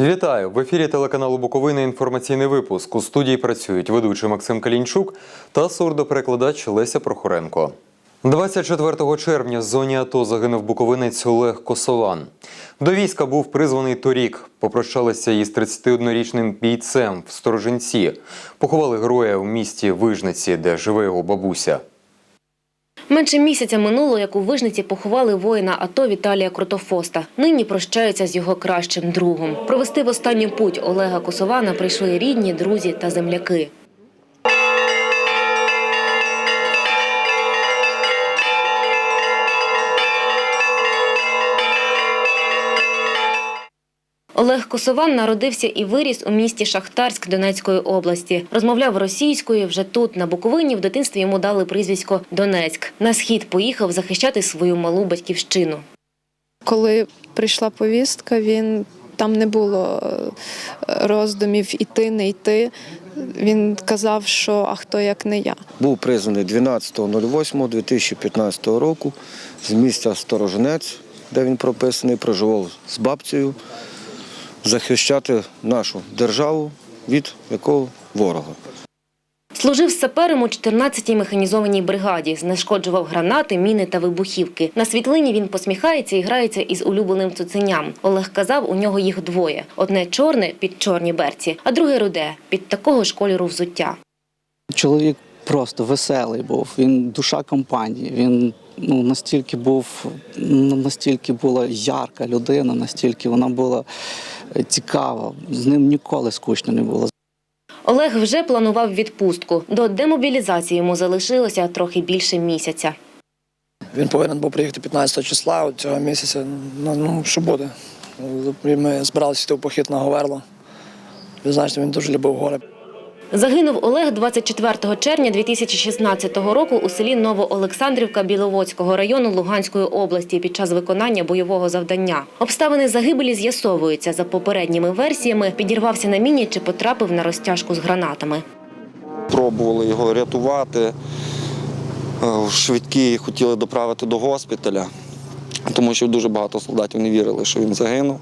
Вітаю в ефірі телеканалу Буковина. Інформаційний випуск. У студії працюють ведучий Максим Калінчук та сурдоперекладач Леся Прохоренко. 24 червня в зоні АТО загинув буковинець Олег Косован. До війська був призваний торік. Попрощалися із 31-річним бійцем в Сторожинці. Поховали героя в місті Вижниці, де живе його бабуся. Менше місяця минуло, як у Вижниці поховали воїна АТО Віталія Крутофоста. Нині прощаються з його кращим другом. Провести в останню путь Олега Косована прийшли рідні, друзі та земляки. Олег Косован народився і виріс у місті Шахтарськ Донецької області. Розмовляв російською вже тут, на Буковині. В дитинстві йому дали прізвисько Донецьк. На схід поїхав захищати свою малу батьківщину. Коли прийшла повістка, він там не було е, роздумів іти, не йти. Він казав, що а хто як не я. Був призваний 12.08.2015 року з місця Сторожинець, де він прописаний, проживав з бабцею, захищати нашу державу від якого ворога. Служив сапером у 14-й механізованій бригаді, знешкоджував гранати, міни та вибухівки. На світлині він посміхається і грається із улюбленим цуценям. Олег казав, у нього їх двоє: одне чорне під чорні берці, а друге руде під такого ж кольору взуття. Чоловік просто веселий був. Він душа компанії. Він ну настільки був, настільки була ярка людина, настільки вона була цікава. З ним ніколи скучно не було. Олег вже планував відпустку. До демобілізації йому залишилося трохи більше місяця. Він повинен був приїхати 15 числа цього місяця. Ну, ну що буде? Ми збиралися йти в похід на Говерло. Ви знаєте, він дуже любив гори. Загинув Олег 24 червня 2016 року у селі Новоолександрівка Біловодського району Луганської області під час виконання бойового завдання. Обставини загибелі з'ясовуються за попередніми версіями. Підірвався на міні чи потрапив на розтяжку з гранатами. Пробували його рятувати. Е, Швидкі хотіли доправити до госпіталя, тому що дуже багато солдатів не вірили, що він загинув.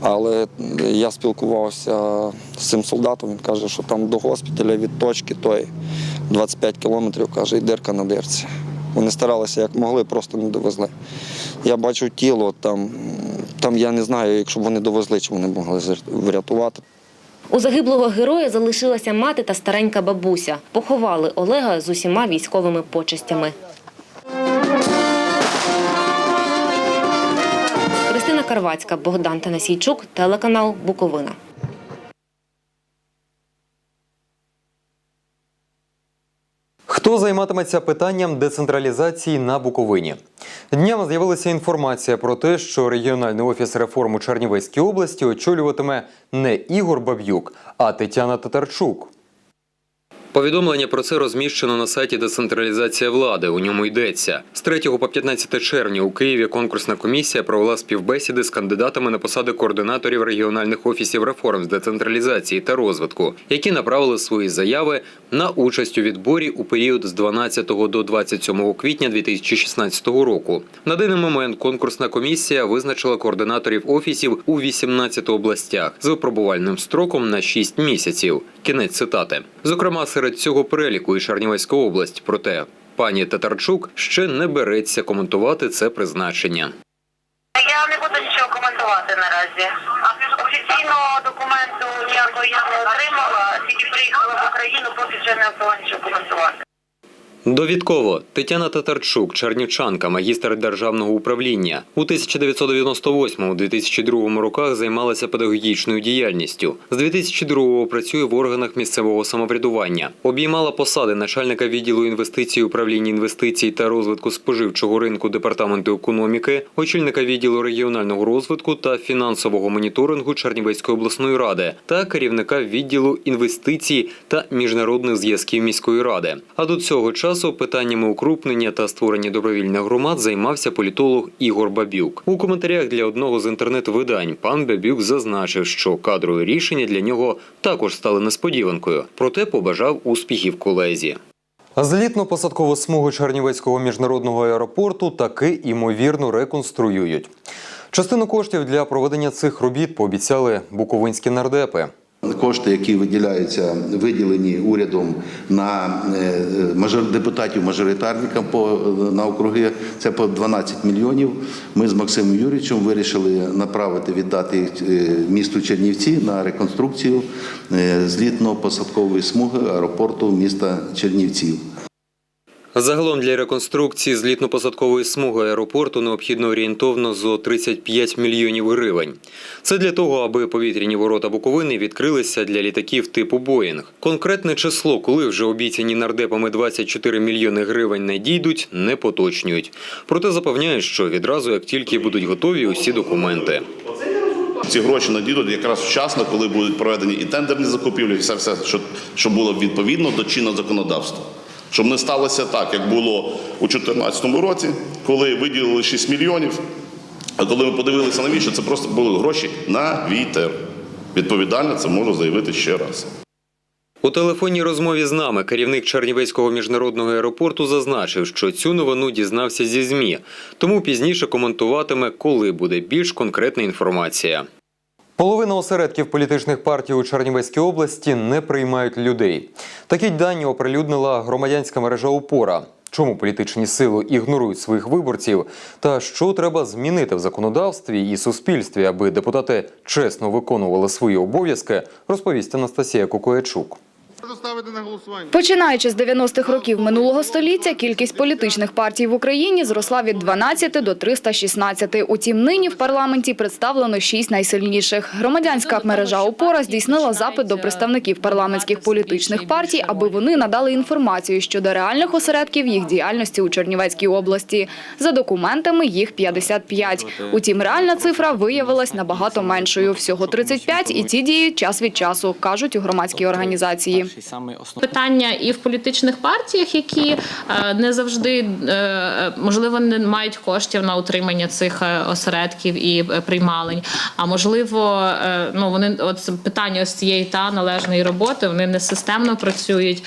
Але я спілкувався з цим солдатом, він каже, що там до госпіталя від точки тої 25 кілометрів, каже, і дирка на дирці. Вони старалися як могли, просто не довезли. Я бачив тіло, там, там я не знаю, якщо б вони довезли, чи вони могли врятувати. У загиблого героя залишилася мати та старенька бабуся. Поховали Олега з усіма військовими почестями. Карвацька, Богдан Танасійчук, телеканал Буковина. Хто займатиметься питанням децентралізації на Буковині? Днями з'явилася інформація про те, що регіональний офіс реформ у Чернівецькій області очолюватиме не Ігор Баб'юк, а Тетяна Татарчук. Повідомлення про це розміщено на сайті Децентралізація влади. У ньому йдеться з 3 по 15 червня у Києві. Конкурсна комісія провела співбесіди з кандидатами на посади координаторів регіональних офісів реформ з децентралізації та розвитку, які направили свої заяви на участь у відборі у період з 12 до 27 квітня 2016 року. На даний момент конкурсна комісія визначила координаторів офісів у 18 областях з випробувальним строком на 6 місяців. Кінець цитати. Зокрема, серед цього переліку і Чернівецька область. Проте пані Татарчук ще не береться коментувати це призначення. Я не буду нічого коментувати наразі. Офіційного документу ніякого я не отримала, тільки приїхала в Україну, поки ще не коментувати. Довідково Тетяна Татарчук, чернівчанка, магістр державного управління. У 1998-2002 роках займалася педагогічною діяльністю. З 2002-го працює в органах місцевого самоврядування. Обіймала посади начальника відділу інвестицій управління інвестицій та розвитку споживчого ринку департаменту економіки, очільника відділу регіонального розвитку та фінансового моніторингу Чернівецької обласної ради та керівника відділу інвестицій та міжнародних зв'язків міської ради. А до цього часу питаннями укрупнення та створення добровільних громад займався політолог Ігор Бабюк. У коментарях для одного з інтернет-видань пан Бабюк зазначив, що кадрові рішення для нього також стали несподіванкою, проте побажав успіхів колезі. Злітно-посадкову смугу Чернівецького міжнародного аеропорту таки імовірно реконструюють. Частину коштів для проведення цих робіт пообіцяли буковинські нардепи. Кошти, які виділяються, виділені урядом на е, депутатів мажоритарникам по на округи, це по 12 мільйонів. Ми з Максимом Юрійовичем вирішили направити віддати е, місту Чернівці на реконструкцію е, злітно-посадкової смуги аеропорту міста Чернівців. Загалом для реконструкції злітно-посадкової смуги аеропорту необхідно орієнтовно зо 35 мільйонів гривень. Це для того, аби повітряні ворота Буковини відкрилися для літаків типу Боїнг. Конкретне число, коли вже обіцяні нардепами 24 мільйони гривень надійдуть, не поточнюють. Проте запевняють, що відразу як тільки будуть готові усі документи. Ці гроші надійдуть якраз вчасно, коли будуть проведені і тендерні закупівлі, і все, все що, що було відповідно до чинного законодавства. Щоб не сталося так, як було у 2014 році, коли виділили 6 мільйонів, а коли ми подивилися на вічі, це просто були гроші на вітер. Відповідально, це можу заявити ще раз. У телефонній розмові з нами керівник Чернівецького міжнародного аеропорту зазначив, що цю новину дізнався зі ЗМІ, тому пізніше коментуватиме, коли буде більш конкретна інформація. Половина осередків політичних партій у Чернівецькій області не приймають людей. Такі дані оприлюднила громадянська мережа Опора. Чому політичні сили ігнорують своїх виборців, та що треба змінити в законодавстві і суспільстві, аби депутати чесно виконували свої обов'язки, розповість Анастасія Кукоячук. Починаючи з 90-х років минулого століття, кількість політичних партій в Україні зросла від 12 до 316. Утім, нині в парламенті представлено шість найсильніших. Громадянська мережа «Опора» здійснила запит до представників парламентських політичних партій, аби вони надали інформацію щодо реальних осередків їх діяльності у Чернівецькій області. За документами їх 55. Утім, реальна цифра виявилась набагато меншою – всього 35, і ті діють час від часу, кажуть у громадській організації. Питання і в політичних партіях, які е, не завжди е, можливо не мають коштів на утримання цих е, осередків і приймалень. А можливо, ну вони от питання ось цієї та належної роботи вони не системно працюють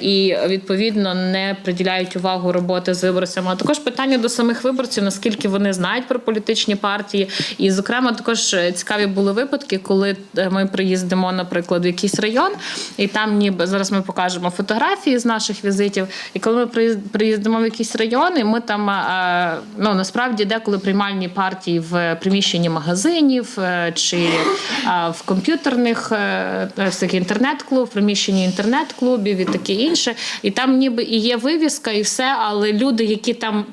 і відповідно не приділяють увагу роботи з виборцями. А також питання до самих виборців, наскільки вони знають про політичні партії. І, зокрема, також цікаві були випадки, коли ми приїздимо, наприклад, в якийсь район, і там ніби зараз ми покажемо фотографії з наших візитів. І коли ми приїздимо в якісь райони, ми там е, ну насправді деколи приймальні партії в приміщенні магазинів е, чи е, в комп'ютерних інтернет-клуб, в приміщенні інтернет-клубів і таке інше. І там ніби і є вивіска, і все, але люди, які там.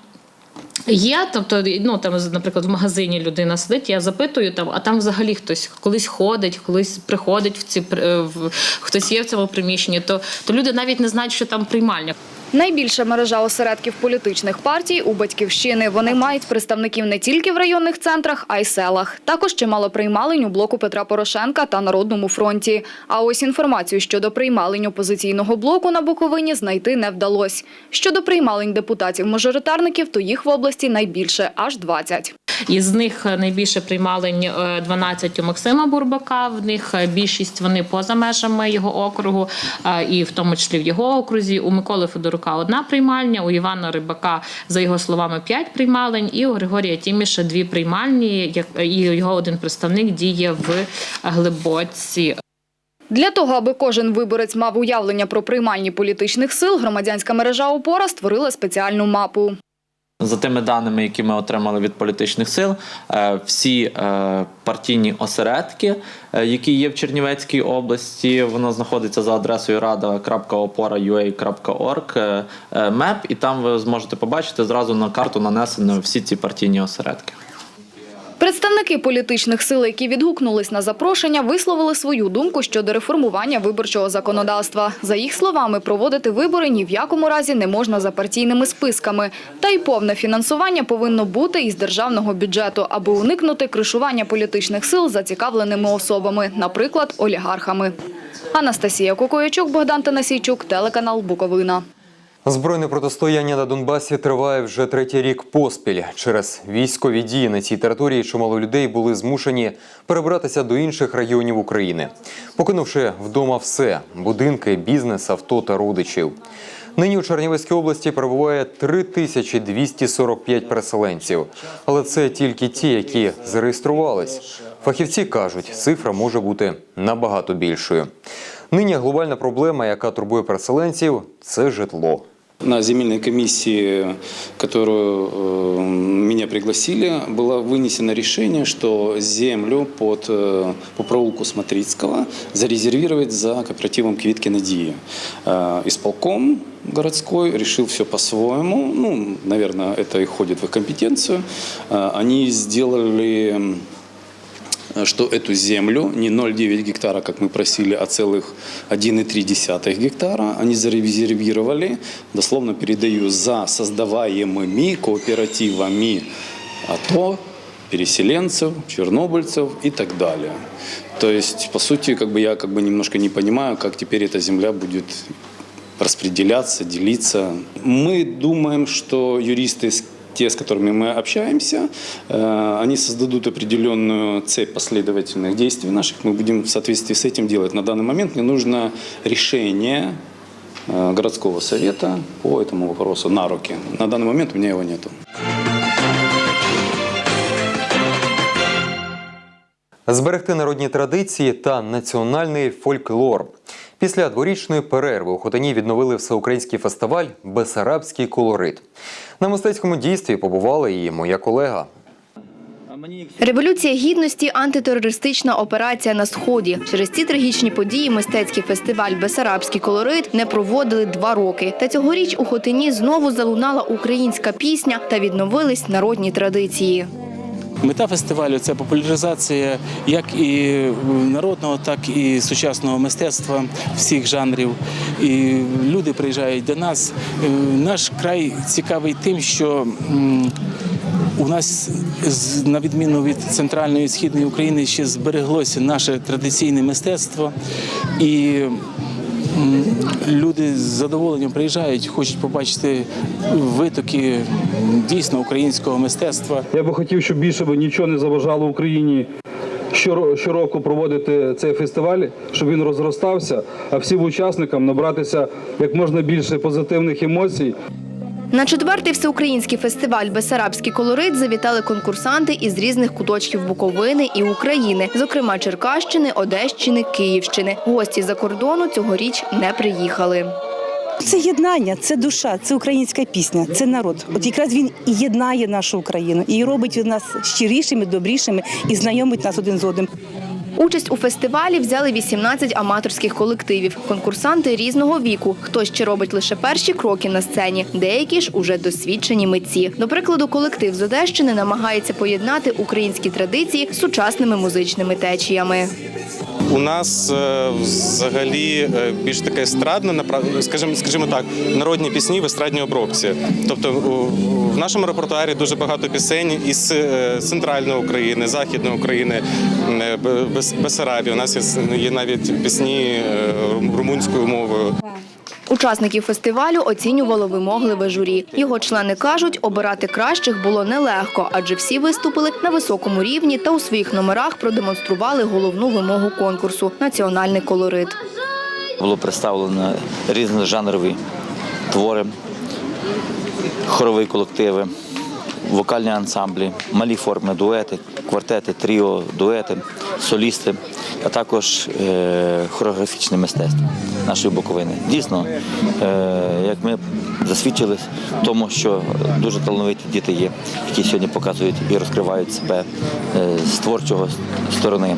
Є, тобто, ну там, наприклад, в магазині людина сидить, я запитую там, а там взагалі хтось колись ходить, колись приходить в ці при- в хтось є в цьому приміщенні, то, то люди навіть не знають, що там приймальня. Найбільша мережа осередків політичних партій у батьківщини. Вони мають представників не тільки в районних центрах, а й селах. Також чимало приймалень у блоку Петра Порошенка та Народному фронті. А ось інформацію щодо приймалень опозиційного блоку на Буковині знайти не вдалося. Щодо приймалень депутатів-мажоритарників, то їх в області найбільше аж 20. Із них найбільше приймалень е, 12 у Максима Бурбака. В них е, більшість вони поза межами його округу, е, і в тому числі в його окрузі. У Миколи Федорука одна приймальня, у Івана Рибака, за його словами, п'ять приймалень, і у Григорія Тіміша дві приймальні. як- І його один представник діє в Глибоці. Для того, аби кожен виборець мав уявлення про приймальні політичних сил, громадянська мережа «Опора» створила спеціальну мапу. За тими даними, які ми отримали від політичних сил, е, всі е, партійні осередки, е, які є в Чернівецькій області, воно знаходиться за адресою rada.opora.ua.org меп, і там ви зможете побачити зразу на карту нанесено всі ці партійні осередки. Представники політичних сил, які відгукнулись на запрошення, висловили свою думку щодо реформування виборчого законодавства. За їх словами, проводити вибори ні в якому разі не можна за партійними списками. Та й повне фінансування повинно бути із державного бюджету, аби уникнути кришування політичних сил зацікавленими особами, наприклад, олігархами. Анастасія Кукоячук, Богдан Танасійчук, телеканал Буковина. Збройне протистояння на Донбасі триває вже третій рік поспіль. Через військові дії на цій території чимало людей були змушені перебратися до інших районів України, покинувши вдома все будинки, бізнес, авто та родичів. Нині у Чернівецькій області перебуває 3245 переселенців. Але це тільки ті, які зареєструвались. Фахівці кажуть, цифра може бути набагато більшою. Нині глобальна проблема, яка турбує переселенців, це житло. На земельной комиссии, которую э, меня пригласили, было вынесено решение, что землю под, э, по проулку Смотрицкого зарезервировать за кооперативом Квитки Надии. Э, исполком городской решил все по-своему. Ну, наверное, это и входит в их компетенцию. Э, они сделали что эту землю, не 0,9 гектара, как мы просили, а целых 1,3 гектара, они зарезервировали, дословно передаю, за создаваемыми кооперативами АТО, переселенцев, чернобыльцев и так далее. То есть, по сути, как бы я как бы немножко не понимаю, как теперь эта земля будет распределяться, делиться. Мы думаем, что юристы, те, с которыми мы общаемся, э, они создадут определенную цепь последовательных действий наших. Мы будем в соответствии с этим делать. На данный момент мне нужно решение э, городского совета по этому вопросу на руки. На данный момент у меня его нету. Зберегти народні традиції та національний фольклор. Після дворічної перерви у Хотині відновили всеукраїнський фестиваль Бесарабський колорит. На мистецькому дійстві побувала і моя колега. Революція гідності, антитерористична операція на сході. Через ці трагічні події мистецький фестиваль Бесарабський колорит не проводили два роки. Та цьогоріч у Хотині знову залунала українська пісня та відновились народні традиції. Мета фестивалю це популяризація як і народного, так і сучасного мистецтва всіх жанрів. І люди приїжджають до нас. Е, Наш край цікавий тим, що у нас, на відміну від центральної і східної України, ще збереглося наше традиційне мистецтво. І люди з задоволенням приїжджають, хочуть побачити витоки дійсно українського мистецтва. Я би хотів, щоб більше би нічого не заважало Україні щоро- щороку проводити цей фестиваль, щоб він розростався, а всім учасникам набратися як можна більше позитивних емоцій. На четвертий всеукраїнський фестиваль Бесарабський колорит завітали конкурсанти із різних куточків Буковини і України, зокрема Черкащини, Одещини, Київщини. Гості за кордону цьогоріч не приїхали. Це єднання, це душа, це українська пісня, це народ. От якраз він і єднає нашу Україну і робить нас щирішими, добрішими і знайомить нас один з одним. Участь у фестивалі взяли 18 аматорських колективів. Конкурсанти різного віку. Хтось ще робить лише перші кроки на сцені, деякі ж уже досвідчені митці. До прикладу, колектив з Одещини намагається поєднати українські традиції з сучасними музичними течіями. У нас е, взагалі е, більш таке естрадне, напра- скажімо, скажімо так, народні пісні в естрадній обробці. Тобто в нашому репертуарі дуже багато пісень із е, центральної України, західної України, Бесарабії. У нас є, навіть пісні румунською мовою. Учасників фестивалю оцінювало вимогливе журі. Його члени кажуть, обирати кращих було нелегко, адже всі виступили на високому рівні та у своїх номерах продемонстрували головну вимогу конкурсу національний колорит. Було представлено різножанрові твори, хорові колективи, вокальні ансамблі, малі форми, дуети, квартети, тріо, дуети, солісти, а також е, хореографічне мистецтво нашої Буковини. Дійсно, е, як ми засвідчили тому, що дуже талановиті діти є, які сьогодні показують і розкривають себе е, з творчого сторони.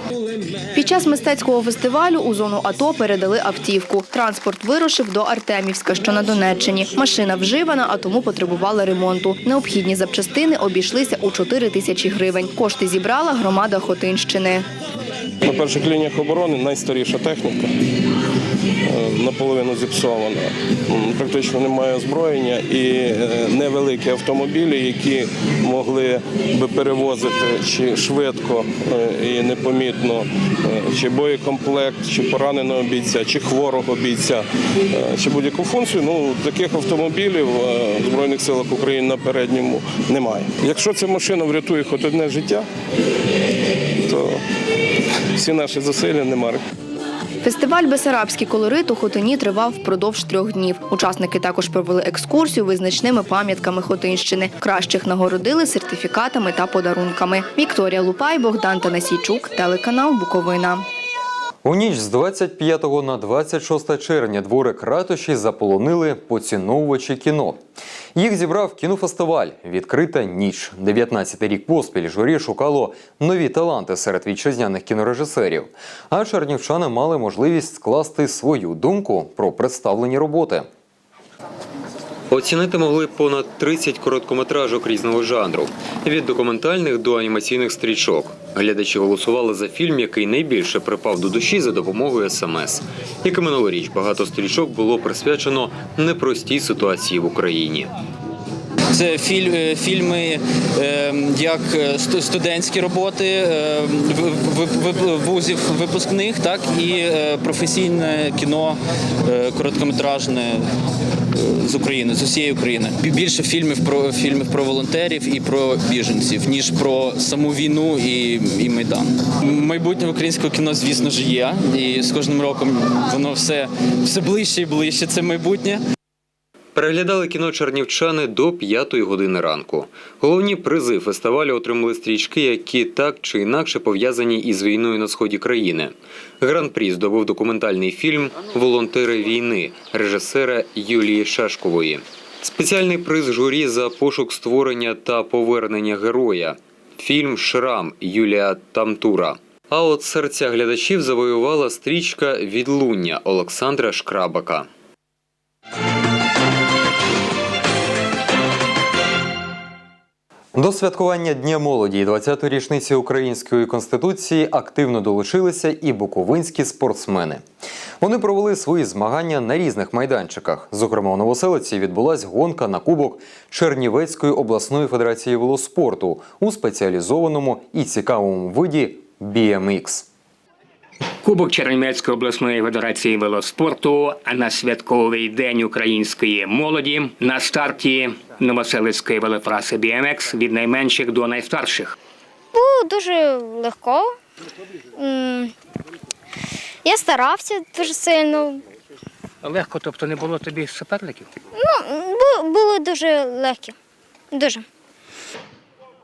Під час мистецького фестивалю у зону АТО передали автівку. Транспорт вирушив до Артемівська, що на Донеччині. Машина вживана, а тому потребувала ремонту. Необхідні запчастини обійшлися у 4 тисячі гривень. Кошти зібрала громада Хотинщини. На перших лініях оборони найстаріша техніка, наполовину зіпсована. Практично немає озброєння і е, невеликі автомобілі, які могли би перевозити чи швидко е, і непомітно е, чи боєкомплект, чи пораненого бійця, чи хворого бійця, е, чи будь-яку функцію. Ну таких автомобілів е, в Збройних силах України на передньому немає. Якщо ця машина врятує хоч одне життя, то всі наші зусилля не марні. Фестиваль Бесарабський колорит у Хотині тривав впродовж трьох днів. Учасники також провели екскурсію визначними пам'ятками Хотинщини. Кращих нагородили сертифікатами та подарунками. Вікторія Лупай, Богдан Танасійчук, телеканал Буковина. У ніч з 25 на 26 червня дворик ратуші заполонили поціновувачі кіно. Їх зібрав кінофестиваль Відкрита ніч. 19-й рік поспіль журі шукало нові таланти серед вітчизняних кінорежисерів. А чернівчани мали можливість скласти свою думку про представлені роботи. Оцінити могли понад 30 короткометражок різного жанру від документальних до анімаційних стрічок. Глядачі голосували за фільм, який найбільше припав до душі за допомогою смс. Як і минулоріч, багато стрічок було присвячено непростій ситуації в Україні. Це е, фільми е, як е, студентські роботи е, вузів випускних, так і професійне кіно короткометражне з України, з усієї України. Більше фільмів про фільмів про волонтерів і про біженців, ніж про саму війну і, і майдан. Майбутнє українського кіно, звісно ж, є, і з кожним роком воно все, все ближче і ближче. Це майбутнє. Переглядали кіно чернівчани до п'ятої години ранку. Головні призи фестивалю отримали стрічки, які так чи інакше пов'язані із війною на сході країни. Гран-прі здобув документальний фільм Волонтери війни режисера Юлії Шашкової. Спеціальний приз журі за пошук створення та повернення героя. Фільм Шрам Юлія Тамтура. А от серця глядачів завоювала стрічка Відлуння Олександра Шкрабака. До святкування Дня молоді і 20-ї річниці Української конституції активно долучилися і буковинські спортсмени. Вони провели свої змагання на різних майданчиках. Зокрема, у Новоселиці відбулась гонка на кубок Чернівецької обласної федерації велоспорту у спеціалізованому і цікавому виді BMX. Кубок Чернівецької обласної федерації велоспорту на святковий день української молоді на старті Новоселицької велотраси BMX від найменших до найстарших. Було дуже легко. Я старався дуже сильно. Легко, тобто не було тобі суперників? Ну, було дуже легкі. Дуже.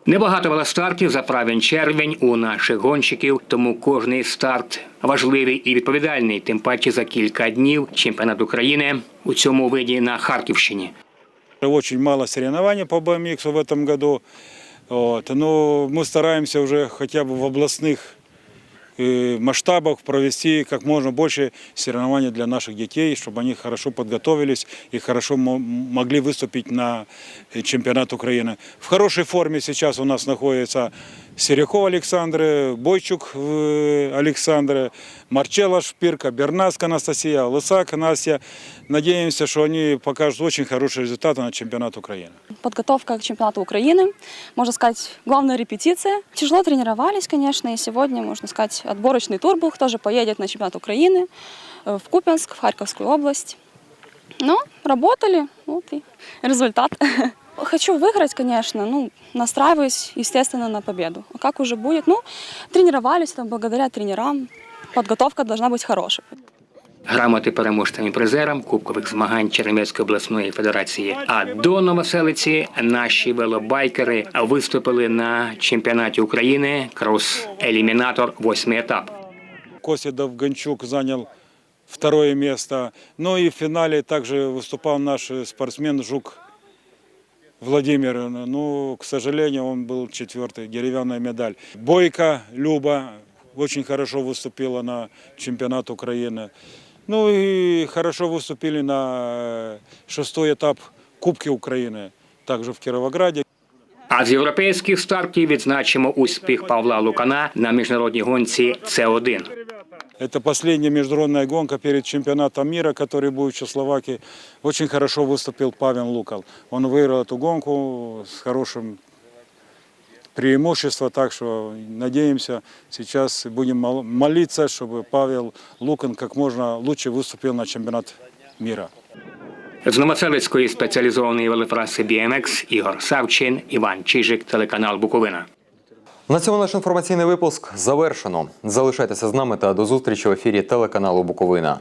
Небагато велостартів за правень червень у наших гонщиків, тому кожний старт важливий і відповідальний, тим паче за кілька днів чемпіонат України у цьому виді на Харківщині. Очень мало соревнований по BMX в этом году. Вот. Но мы стараемся уже хотя бы в областных э, масштабах провести как можно больше соревнований для наших детей, чтобы они хорошо подготовились и хорошо мо- могли выступить на э, чемпионат Украины. В хорошей форме сейчас у нас находится Серяков Александр, Бойчук э, Александр, Марчела Шпирка, Бернаска Анастасия, Лысак Настя. Надеемся, что они покажут очень хорошие результаты на чемпионат Украины. Подготовка к чемпионату Украины, можно сказать, главная репетиция. Тяжело тренировались, конечно, и сегодня, можно сказать, отборочный тур был, кто же поедет на чемпионат Украины э, в Купенск, в Харьковскую область. Но работали, вот и результат. Хочу выиграть, конечно, ну, настраиваюсь, естественно, на победу. А как уже будет? Ну, тренировались, там, благодаря тренерам, подготовка должна быть хорошей. Грамоти переможцям і призерам кубкових змагань Чернівецької обласної федерації. А до Новоселиці наші велобайкери виступили на чемпіонаті України крос-елімінатор восьмий етап. Костя Довганчук занял второе место. Ну и в финале также выступал наш спортсмен Жук Владимир. Ну, к сожалению, он был четвертый, деревянная медаль. Бойко Люба очень хорошо выступила на чемпионат Украины. Ну и хорошо выступили на шестой этап Кубки Украины, также в Кировограде. А з європейських стартів відзначимо успіх Павла Лукана на міжнародній гонці С1. Это последняя международная гонка перед чемпионатом мира, который будет в Чехословакии. Очень хорошо выступил Павел Лукал. Он выиграл эту гонку с хорошим преимуществом, так что надеемся, сейчас будем мол- молиться, чтобы Павел Лукан как можно лучше выступил на чемпионат мира. З Новоселицької спеціалізованої велотраси BMX Ігор Савчин, Іван Чижик, телеканал Буковина. На цьому наш інформаційний випуск завершено. Залишайтеся з нами та до зустрічі в ефірі телеканалу Буковина.